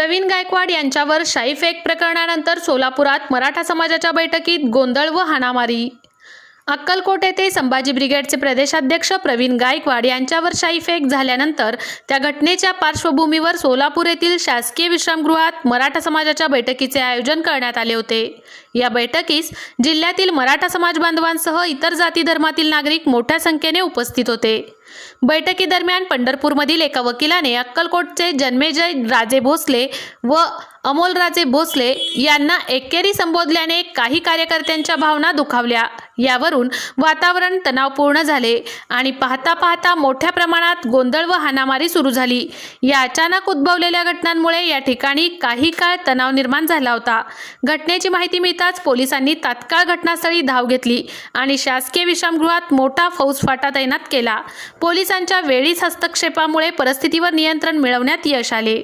प्रवीण गायकवाड यांच्यावर शाईफेक प्रकरणानंतर सोलापुरात मराठा समाजाच्या बैठकीत गोंधळ व हाणामारी अक्कलकोट येथे संभाजी ब्रिगेडचे प्रदेशाध्यक्ष प्रवीण गायकवाड यांच्यावर शाईफेक झाल्यानंतर त्या घटनेच्या पार्श्वभूमीवर सोलापूर येथील शासकीय विश्रामगृहात मराठा समाजाच्या बैठकीचे आयोजन करण्यात आले होते. या बैठकीस जिल्ह्यातील मराठा समाज बांधवांसह इतर जाती धर्मातील नागरिक मोठ्या संख्येने उपस्थित होते. बैठकीदरम्यान पंढरपूरमधील एका वकिलाने अक्कलकोटचे जन्मेजय राजे भोसले व अमोल राजे भोसले यांना एकेरी संबोधल्याने काही कार्यकर्त्यांच्या भावना दुखावल्या. यावरून वातावरण तणावपूर्ण झाले आणि पाहता पाहता मोठ्या प्रमाणात गोंधळ व हाणामारी सुरू झाली. या अचानक उद्भवलेल्या घटनांमुळे या ठिकाणी काही काळ तणाव निर्माण झाला होता. घटनेची माहिती मिळताच पोलिसांनी तात्काळ घटनास्थळी धाव घेतली आणि शासकीय विश्रामगृहात मोठा फौजफाटा तैनात केला. पोलिसांच्या वेळीच हस्तक्षेपामुळे परिस्थितीवर नियंत्रण मिळवण्यात यश आले.